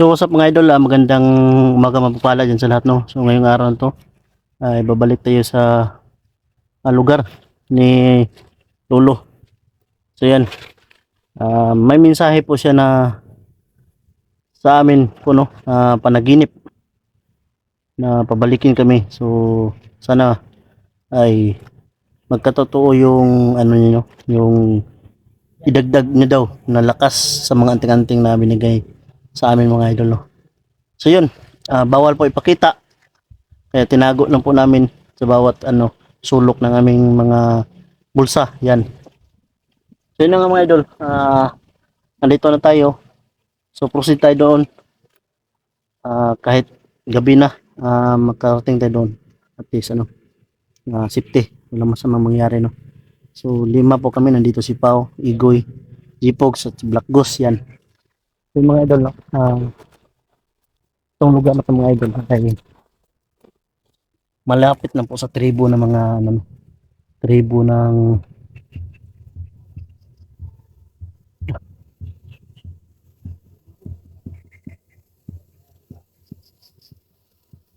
So what's up mga idol, ah, magandang umaga mapapala dyan sa lahat no. So ngayong araw to, ay babalik tayo sa ah, lugar ni Lolo. So yan, Ah, may mensahe po siya na sa amin po no, ah, panaginip na pabalikin kami. So sana ay magkatotoo yung ano niyo, yung idagdag niyo daw na lakas sa mga anting-anting na binigay sa amin mga idol. No? So yun, ah, bawal po ipakita. Kaya tinago lang po namin sa bawat ano sulok ng aming mga bulsa. Yan. So yun nga mga idol. Ah, nandito na tayo. So proceed tayo doon. Ah, kahit gabi na, ah, magkarating tayo doon. At least ano, na safety. Wala masamang mangyari no. So lima po kami nandito si Pau, Igoy, Jipogs at Black Ghost yan. Yung mga idol, no? ah itong lugar na mga idol, ay malapit na po sa tribo ng mga ano, tribo ng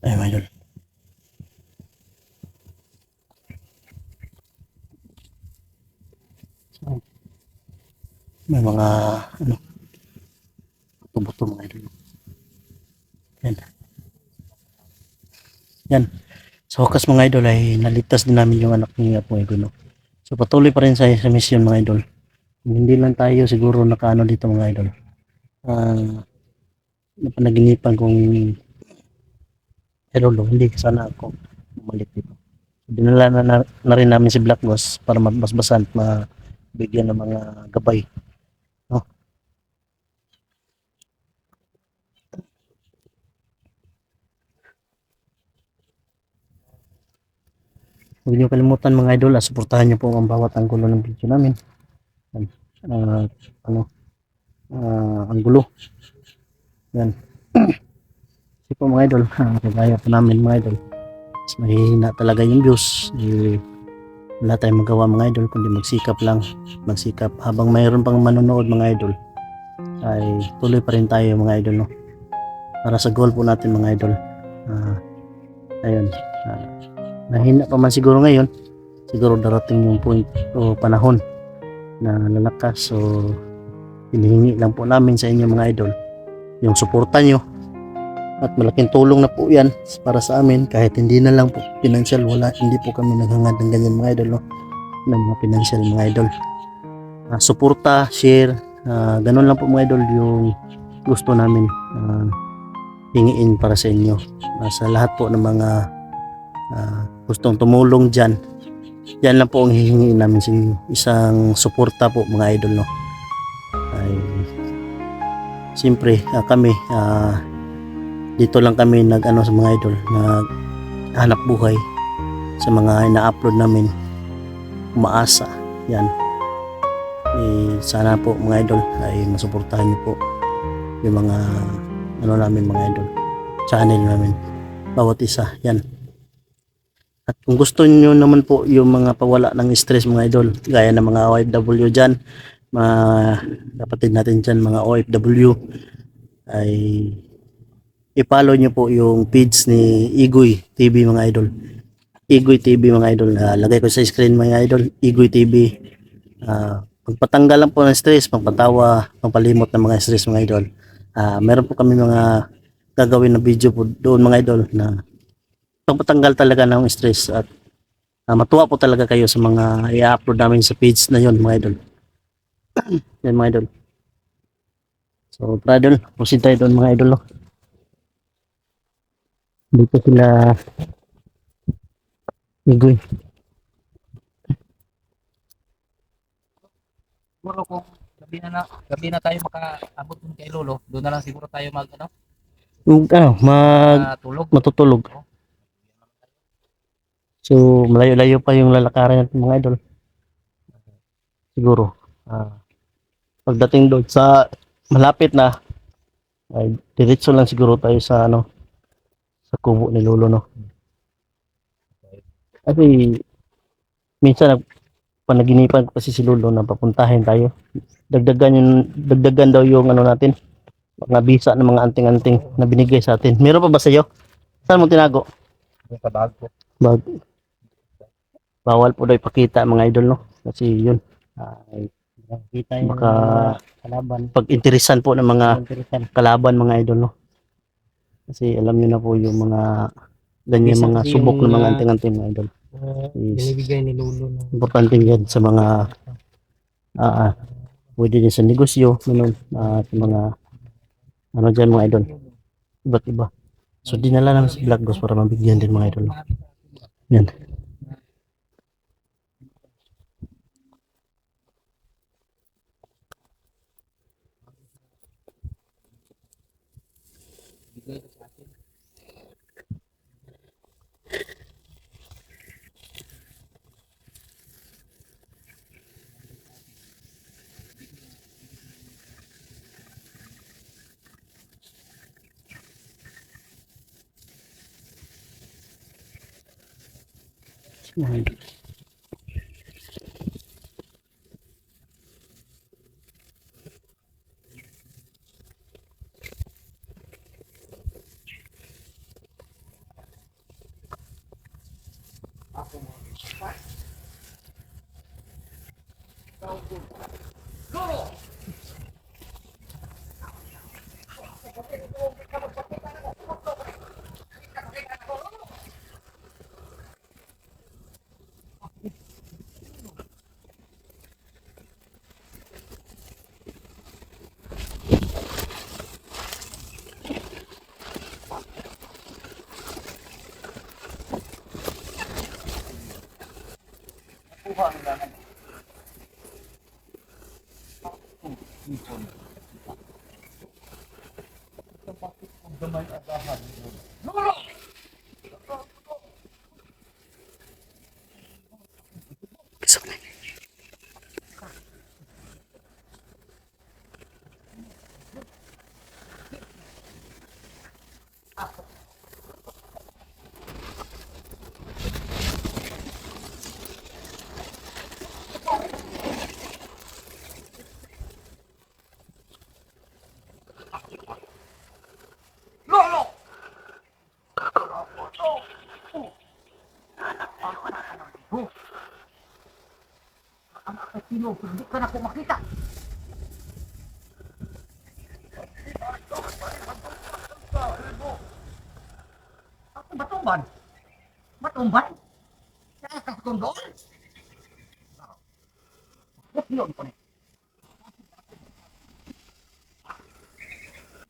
ay mga idol. May mga ano buto-buto mga idol. Yan. Yan. Sa wakas mga idol ay naligtas din namin yung anak ni Apo Ego. No? So patuloy pa rin sa, sa mission mga idol. Hindi lang tayo siguro nakaano dito mga idol. Ah, napanaginipan kung Hello, Lolo, hindi sana ako bumalik dito. Dinala na, na, na rin namin si Black Ghost para magbasbasan at mabigyan ng mga gabay. Huwag niyo kalimutan mga idol, ah, suportahan niyo po ang bawat anggulo ng video namin. Ah, ano, ah, anggulo. Yan. Kasi po mga idol, ah, kagaya po namin mga idol. Mas mahihina talaga yung views. Eh, wala tayong magawa mga idol, kundi magsikap lang. Magsikap. Habang mayroon pang manonood mga idol, ay tuloy pa rin tayo mga idol. No? Para sa goal po natin mga idol. Ah, ayun. Ah, nahina pa man siguro ngayon. Siguro darating yung point o panahon na lalakas. So hinihingi lang po namin sa inyo mga idol yung suporta nyo. At malaking tulong na po yan para sa amin. Kahit hindi na lang po financial wala hindi po kami naghangad ng ganyan mga idol no? ng mga financial mga idol. Ah, suporta, share ah, ganun lang po mga idol yung gusto namin ah, hingiin para sa inyo. Ah, sa lahat po ng mga ah, gustong tumulong dyan. Yan lang po ang hihingin namin sa inyo. Isang suporta po mga idol no? Ay siyempre ah, kami ah, dito lang kami nag ano sa mga idol nag hanap buhay sa mga ina-upload namin. Umaasa yan. Eh, sana po mga idol ay masuportahan niyo po yung mga ano namin mga idol channel namin. Bawat isa yan at kung gusto niyo naman po yung mga pawala ng stress mga idol, gaya ng mga OFW dyan, mga kapatid natin dyan, mga OFW, ay i-follow niyo po yung page ni Igoy TV mga idol. Igoy TV mga idol, Ah, lagay ko sa screen mga idol, Igoy TV. Ah, pagpatanggal lang po ng stress, pagpatawa, pagpalimot ng mga stress mga idol. Ah, meron po kami mga gagawin na video po doon mga idol na pagpatanggal talaga ng stress at ah, matuwa po talaga kayo sa mga i-upload namin sa page na yon mga idol. yan mga idol. So, tara idol, proceed tayo doon mga idol. No? Dito sila Igoy. siguro kung gabi na, na gabi na tayo makaabot dun kay Lolo, doon na lang siguro tayo mag ano, Yung, ano, mag tulog. matutulog. So, malayo-layo pa yung lalakaran natin mga idol. Siguro. Ah, pagdating doon sa malapit na, ay diretso lang siguro tayo sa ano, sa kubo ni Lolo, no? Kasi, minsan, nag- panaginipan ko kasi si Lolo na papuntahin tayo. Dagdagan yung dagdagan daw yung ano natin, mga bisa ng mga anting-anting na binigay sa atin. Meron pa ba sa iyo? Saan mo tinago? Sa bag ko. Bag. Bawal po daw ipakita mga idol no. Kasi yun, ay Kita yung Baka kalaban. pag-interesan po ng mga Interesan. kalaban mga idol no. Kasi alam niyo na po yung mga ganyan mga subok ng mga anting-anting mga idol. Uh, Yes. binibigay ni Lolo ng Importante yan sa mga ah ah, pwede din sa negosyo, ganun, at mga ano dyan mga idol. Iba't iba. So dinala namin sa Black Ghost para mabigyan din mga idol. Yan. Right Mga idol. Sino? Hindi ka na ako makita. Ako batumban? Batumban? Sa atas kong doon? Ba't yun ko ni?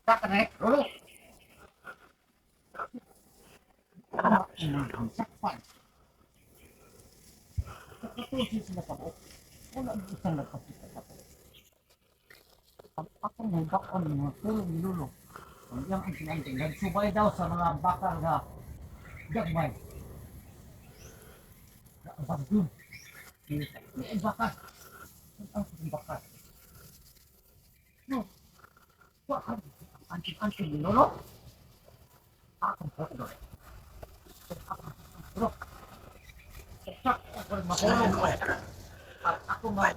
Saka na eh, lolo. Sakpan. Sakatusin sila pa ko. Wala ang isang nagpapita sa ko. Ang akong may bakon mga tulong ni Lolo. Ang iyang ang sinanting. Nagsubay daw sa mga bakal na gagmay. Na ang bagdun. Ni ang bakal. No. Bakal. Ang anting-anting ni Lolo. Akong po doon. Akong po. Sak, ako mahulog ko. At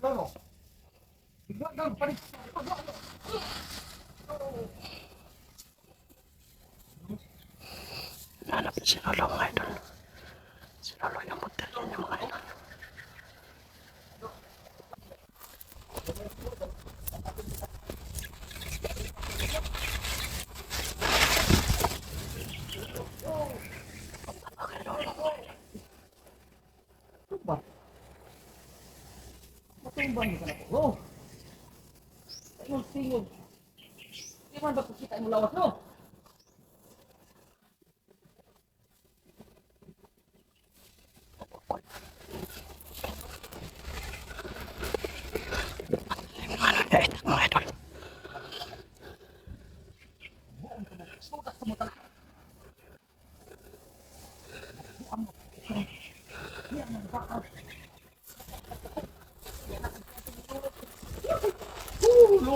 ako. Bigla daw, balik. Hanap na si Lolo mga idol. Si Lolo yung model yun yung mga idol. Tumba. Niyo ka na po. Oh. Tingog, tingog. Di man ba kukita yung lawas no?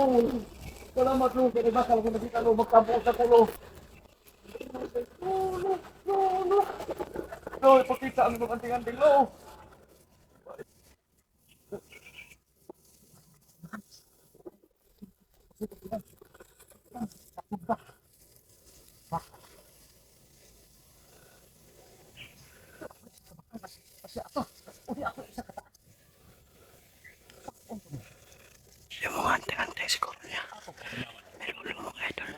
Ulo! Salamat lo, kaya bakal ko nakita lo, magkampo sa kulo. No, ipakita ang mga anting-anting mo. Siguro niya. May lulo mga idol.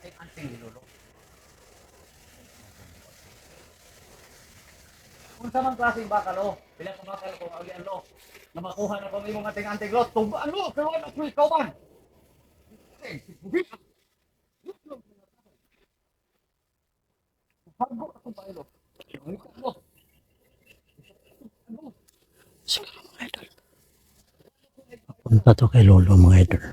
Anting-anting nilulo. Kung sa mga klaseng bakal, oh, pila ka bakal kung agian lo, na makuha na kami mga anting-anting lo, tubaan lo, pero ano ko ikaw man? Eh, Hago ako ba ilo? Ano? Siguro mga idol. Punta to kay lolo mga idol.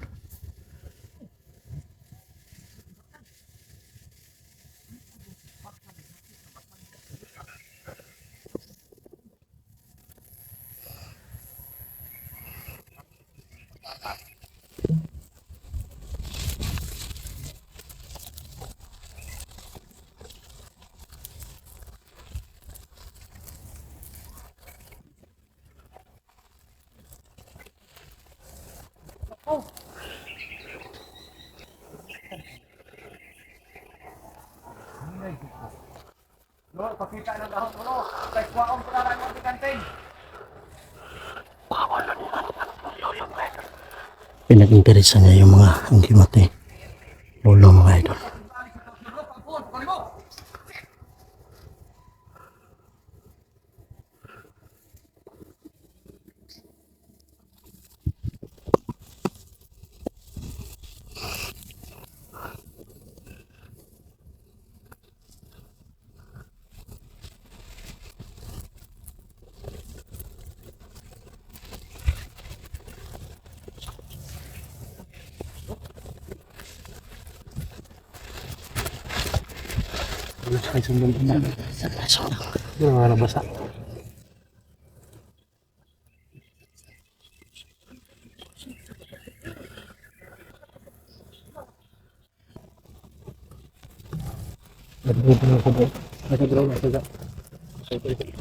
Lo, pakita ng dahon mo lo. Kay kuwaon ko na lang yung anting-anting. Pinag-interesa niya yung mga angkimat ni lolo mga idol. Ay, sundan ko na. So, Yung mga nabasa. Nagbuto na ako doon. Nasa draw na ito.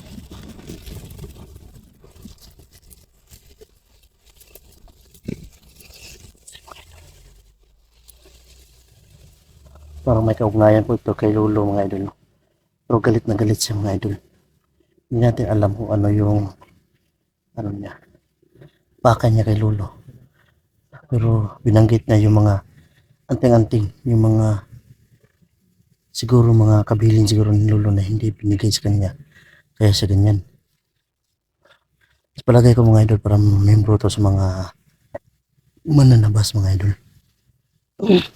Parang may kaugnayan po ito kay lolo mga idol. Pero galit na galit siya mga idol. Hindi natin alam kung ano yung ano niya. Baka niya kay lolo. Pero binanggit niya yung mga anting-anting, yung mga siguro mga kabilin siguro ni lolo na hindi binigay sa kanya. Kaya sa ganyan. Palagay ko mga idol para membro to sa mga mananabas mga idol.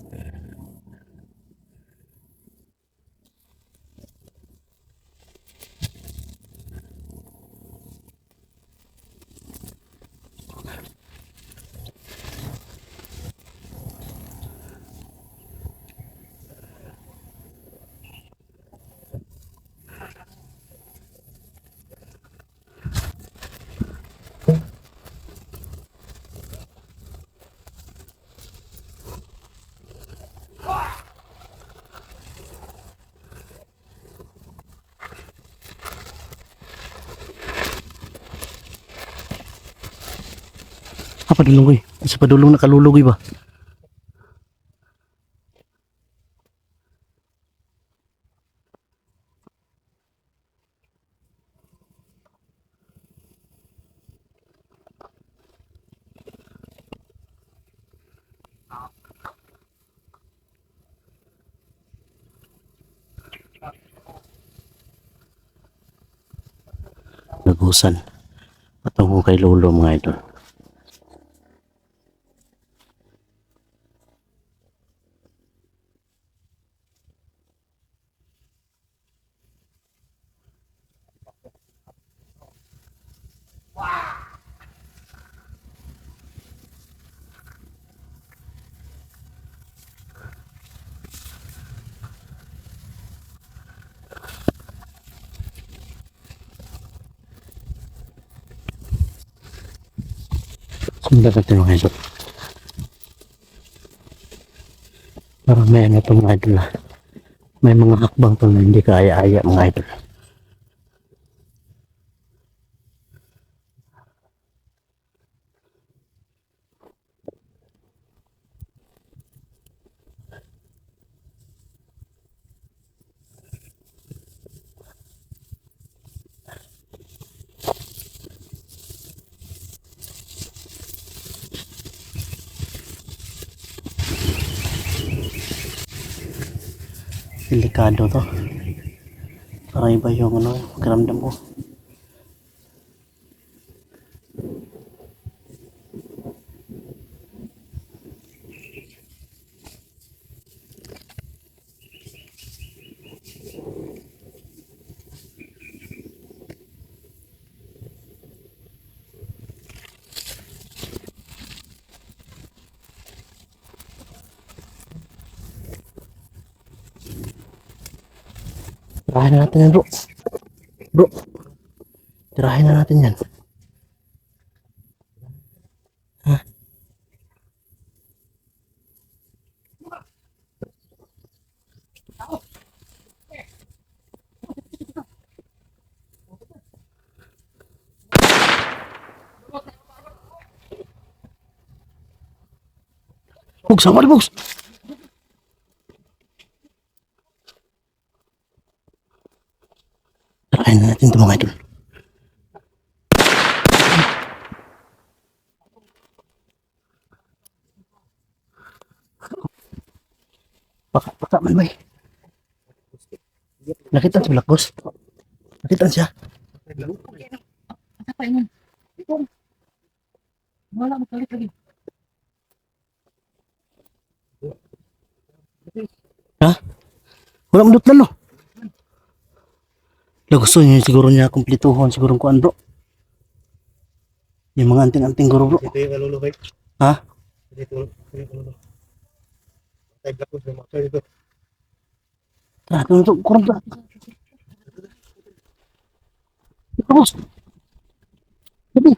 Ah, padulugoy. Sa padulong nakalulugoy ba? Nagusan. Patungo kay Lolo mga idol. Sundan natin mga idol. Parang may ano itong mga idol. May mga hakbang to na hindi kaya-aya mga idol. Delikado to. Parang iba yung ano, pakiramdam ko. Tirahin na natin yan bro. Bro. Tirahin na natin yan. Ha? Bugs, sama Bugs. Na natin ito mga idol. Baka, baka man ba eh. Nakita si Black Boss? Nakita siya? Apa ini? Ito. Wala mo kalit lagi. Wala mo dot lalo. La gusto niya siguro niya kumplituhon siguro kuan bro. Yung mga anting-anting guro bro. Ito yung kalulu kay. Ha? Ito yung kalulu. Tay black boss mo ito. Ah, ito ito kurang to. Ito boss. Sabi.